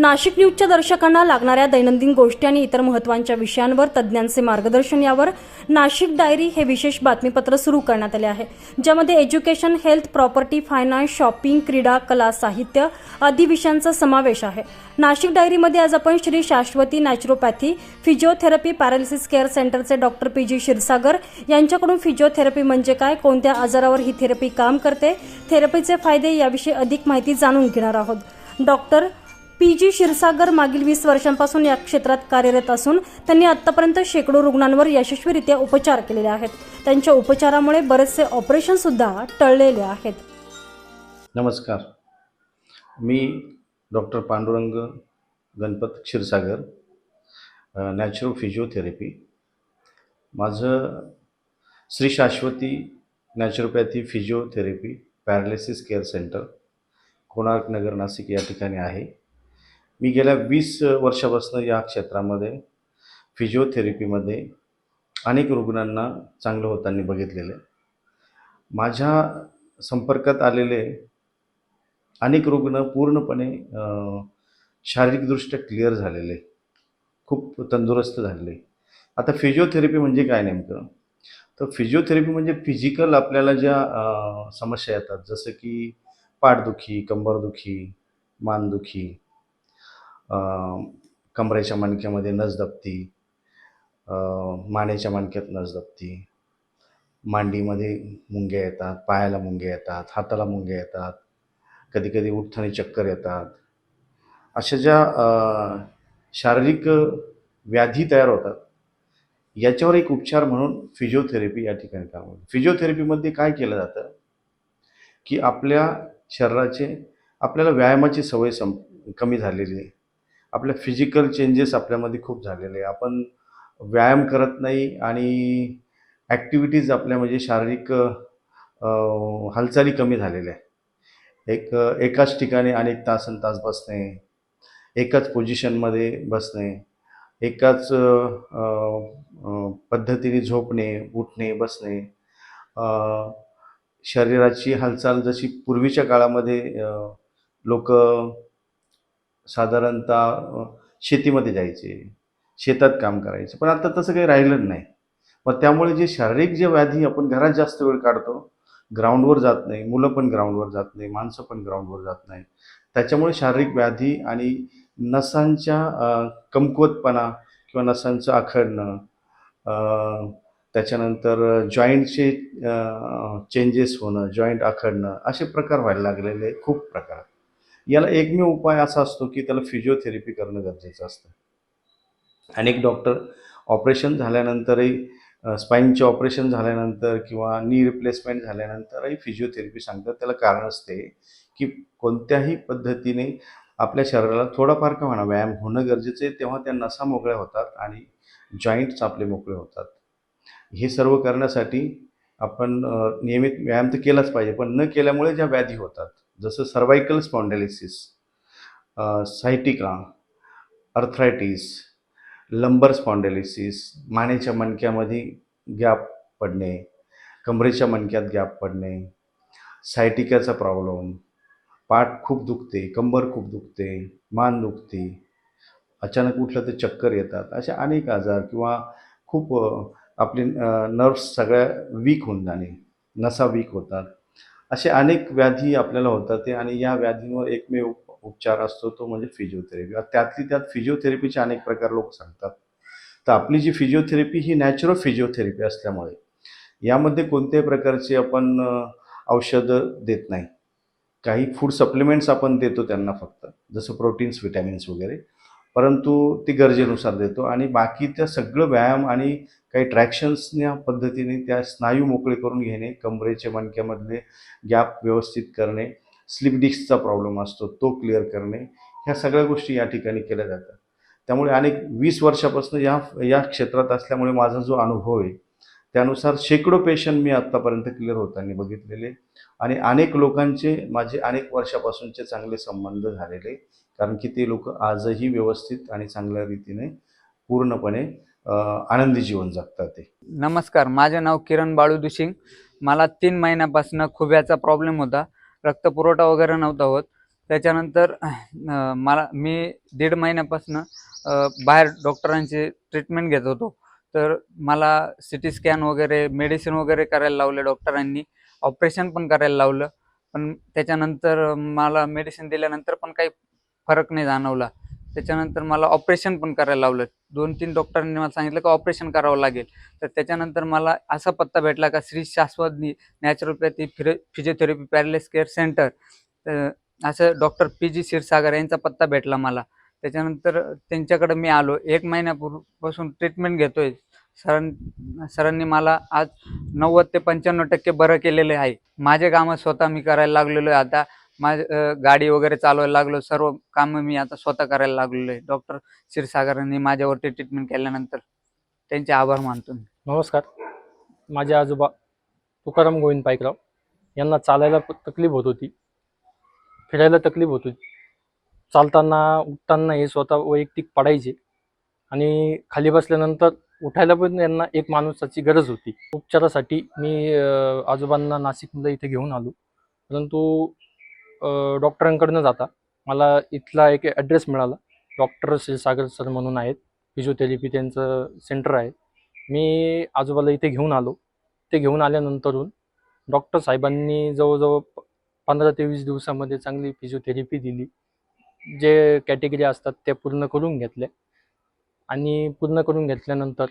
नाशिक न्यूजच्या दर्शकांना लागणाऱ्या दैनंदिन गोष्टी आणि इतर महत्त्वांच्या विषयांवर तज्ज्ञांचे मार्गदर्शन यावर नाशिक डायरी हे विशेष बातमीपत्र सुरू करण्यात आले आहे ज्यामध्ये education health property finance shopping क्रीडा कला साहित्य आदी विषयांचा समावेश आहे. नाशिक डायरीमध्ये आज आपण Shri Shashwati naturopathy physiotherapy paralysis care सेंटरचे डॉक्टर पी जी क्षीरसागर यांच्याकडून फिजिओथेरपी म्हणजे काय कोणत्या आजारावर ही थेरपी काम करते थेरपीचे फायदे याविषयी अधिक माहिती जाणून घेणार आहोत. डॉक्टर पी जी क्षीरसागर मागील वीस वर्षांपासून या क्षेत्रात कार्यरत असून त्यांनी आतापर्यंत शेकडो रुग्णांवर यशस्वीरित्या उपचार केलेले आहेत. त्यांच्या उपचारामुळे बरेचसे ऑपरेशन सुद्धा टळलेले आहेत. नमस्कार. मी doctor Pandurang Ganpat Kshirsagar natural physiotherapy माझं Shri Shashwati naturopathy physiotherapy paralysis care centre Konark Nagar Nashik या ठिकाणी आहे. मी गेल्या वीस वर्षापासून या क्षेत्रामध्ये फिजिओथेरपीमध्ये अनेक रुग्णांना चांगलं होताना बघितलेलं आहे. माझ्या संपर्कात आलेले अनेक रुग्ण पूर्णपणे शारीरिकदृष्ट्या क्लिअर झालेले खूप तंदुरुस्त झालेले आता फिजिओथेरपी म्हणजे काय नेमकं? तर फिजिओथेरपी म्हणजे फिजिकल आपल्याला ज्या समस्या येतात जसं की पाठदुखी कंबरदुखी मानदुखी कमरेच्या मणक्यामध्ये नसदबती अ, मानेच्या मणक्यात नसदबती मांडीमध्ये मुंग्या येतात पायाला मुंग्या येतात हाताला मुंग्या येतात कधी कधी उठताना चक्कर येतात. अशा ज्या शारीरिक व्याधी तयार होतात याच्यावर एक उपचार म्हणून फिजिओथेरपी या ठिकाणी काम होतं. फिजिओथेरपीमध्ये काय केलं जातं की आपल्या शरीराचे आपल्याला व्यायामाची सवय सं कमी झालेली आहे. आपल्या फिजिकल चेंजेस आपल्यामध्ये खूप झालेले. आहे आपण व्यायाम करत नाही आणि ॲक्टिव्हिटीज आपल्या म्हणजे शारीरिक हालचाली कमी झालेल्या आहे एक एकाच ठिकाणी अनेक तासन तास बसणे एकाच पोझिशनमध्ये बसणे एकाच पद्धतीने झोपणे उठणे बसणे शरीराची हालचाल जशी पूर्वीच्या काळामध्ये लोक साधारणतः शेतीमध्ये जायचे शेतात काम करायचे. पण आता तसं काही राहिलं नाही. मग त्यामुळे जे शारीरिक जे व्याधी आपण घरात जास्त वेळ काढतो. ग्राउंडवर जात नाही. मुलं पण ग्राउंडवर जात नाही. माणसं पण ग्राउंडवर जात नाही. त्याच्यामुळे शारीरिक व्याधी आणि नसांच्या कमकुवतपणा किंवा नसांचं आखडणं त्याच्यानंतर जॉईंटचे चेंजेस होणं जॉईंट आखडणं असे प्रकार व्हायला लागलेले खूप प्रकार. याला एकमेव उपाय असा असतो की त्याला फिजिओथेरपी करणं गरजेचं असतं. अनेक डॉक्टर ऑपरेशन झाल्यानंतरही स्पाईनचे ऑपरेशन झाल्यानंतर किंवा नी रिप्लेसमेंट झाल्यानंतरही फिजिओथेरपी सांगतात. त्याला कारण असते की कोणत्याही पद्धतीने आपल्या शरीराला थोडाफार का म्हणा व्यायाम होणं गरजेचं आहे तेव्हा त्या नसा मोकळ्या होतात आणि जॉईंट्स आपले मोकळे होतात. हे सर्व करण्यासाठी आपण नियमित व्यायाम तर केलाच पाहिजे पण न केल्यामुळे ज्या व्याधी होतात जसं सर्वायकल स्पॉन्डेलिसिस सायटिका अर्थरायटिस लंबर स्पॉन्डेलिसिस मानेच्या मणक्यामध्ये गॅप पडणे कमरेच्या मणक्यात गॅप पडणे सायटिकाचा प्रॉब्लेम पाठ खूप दुखते कंबर खूप दुखते मान दुखते अचानक उठलं तर चक्कर येतात असे अनेक आजार किंवा खूप आपले नर्व्स सगळ्या वीक होऊन जाणे नसा वीक होतात. असे अनेक व्याधी आपल्याला होतात ते आणि या व्याधींवर एकमेव उप- उपचार असतो तो म्हणजे फिजिओथेरपी त्यातली त्यात फिजिओथेरपीचे अनेक प्रकार लोक सांगतात. तर आपली जी फिजिओथेरपी ही नॅचरल फिजिओथेरपी असल्यामुळे यामध्ये कोणत्याही प्रकारचे आपण औषधं देत नाही. काही फूड सप्लिमेंट्स आपण देतो त्यांना फक्त. जसं प्रोटीन्स विटॅमिन्स वगैरे. परंतु ती गरजेनुसार देतो. आणि बाकी त्या सगळं व्यायाम आणि काही ट्रॅक्शन्सच्या पद्धतीने त्या स्नायू मोकळे करून घेणे कमरेचे मणक्यामधले गॅप व्यवस्थित करणे स्लिप डिस्कचा प्रॉब्लेम असतो तो क्लिअर करणे ह्या सगळ्या गोष्टी या ठिकाणी केल्या जातात. त्यामुळे अनेक वीस वर्षापासून या या क्षेत्रात असल्यामुळे माझा जो अनुभव आहे त्यानुसार शेकडो पेशंट मी आत्तापर्यंत क्लिअर होताना बघितलेले. आणि अनेक लोकांचे माझे अनेक वर्षापासूनचे चांगले संबंध झालेले. कारण की ते लोक आजही व्यवस्थित आणि चांगल्या रीतीने पूर्णपणे आनंदी जीवन जगतात ते. नमस्कार माझे नाव किरण बाळू दुशिंग मला तीन महिन्यापासून खुब्याचा प्रॉब्लेम होता. रक्तपुरवठा वगैरे नव्हता होत. त्याच्यानंतर मला मी दीड महिन्यापासून बाहेर डॉक्टरांची ट्रीटमेंट घेत होतो. तर मला सी टी स्कॅन वगैरे मेडिसिन वगैरे करायला लावले डॉक्टरांनी. ऑपरेशन पण करायला लावलं. पण त्याच्यानंतर मला मेडिसिन दिल्यानंतर पण काही फरक नाही जाणवला. त्याच्यानंतर मला ऑपरेशन पण करायला लावलं. दोन तीन डॉक्टरांनी मला सांगितलं की ऑपरेशन करावं लागेल. तर त्याच्यानंतर मला असा पत्ता भेटला का श्री शाश्वत नॅचरोपॅथी फिरे फिजिओथेरपी पॅरलेस केअर सेंटर असं डॉक्टर पी जी क्षीरसागर यांचा पत्ता भेटला मला. त्याच्यानंतर त्यांच्याकडे मी आलो. एक महिन्यापूर्वीपासून ट्रीटमेंट घेतोय. सरां सरांनी मला आज नव्वद ते पंच्याण्णव टक्के बरं केलेले आहे. माझे कामं स्वतः मी करायला लागलेलो आहे. आता माझ गाडी वगैरे चालवायला लागलो. सर्व कामं मी आता स्वतः करायला लागलेलो आहे डॉक्टर क्षीरसागरांनी माझ्यावरती ट्रीटमेंट केल्यानंतर त्यांचे आभार मानतो मी. नमस्कार. माझे आजोबा तुकाराम गोविंद पाईकराव यांना चालायला प- तकलीफ होत होती. फिरायला तकलीफ होत होती. चालताना उठताना हे स्वतः वैयक्तिक पडायचे आणि खाली बसल्यानंतर उठायला पण यांना एक माणसाची गरज होती. उपचारासाठी मी अं, आजोबांना नाशिकमध्ये इथे घेऊन आलो. परंतु डॉक्टरांकडनं जाता. मला इथला एक ॲड्रेस मिळाला. डॉक्टर सागर सर म्हणून आहेत. फिजिओथेरपी त्यांचं सेंटर आहे. मी आजोबाला इथे घेऊन आलो. ते घेऊन आल्यानंतरून डॉक्टर साहेबांनी जवळजवळ प- पंधरा ते वीस दिवसामध्ये चांगली फिजिओथेरपी दिली. जे कॅटेगरी असतात ते पूर्ण करून घेतले आणि पूर्ण करून घेतल्यानंतर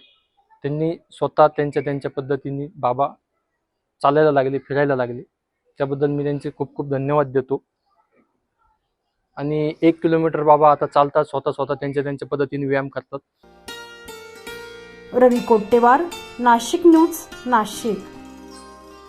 त्यांनी स्वतः त्यांच्या त्यांच्या पद्धतीने बाबा चालायला लागले फिरायला लागले. त्याबद्दल मी त्यांचे खूप खूप धन्यवाद देतो. आणि एक किलोमीटर बाबा आता चालतात स्वतः स्वतः त्यांच्या त्यांच्या पद्धतीने व्यायाम करतात. रवी कोट्टेवार नाशिक न्यूज नाशिक.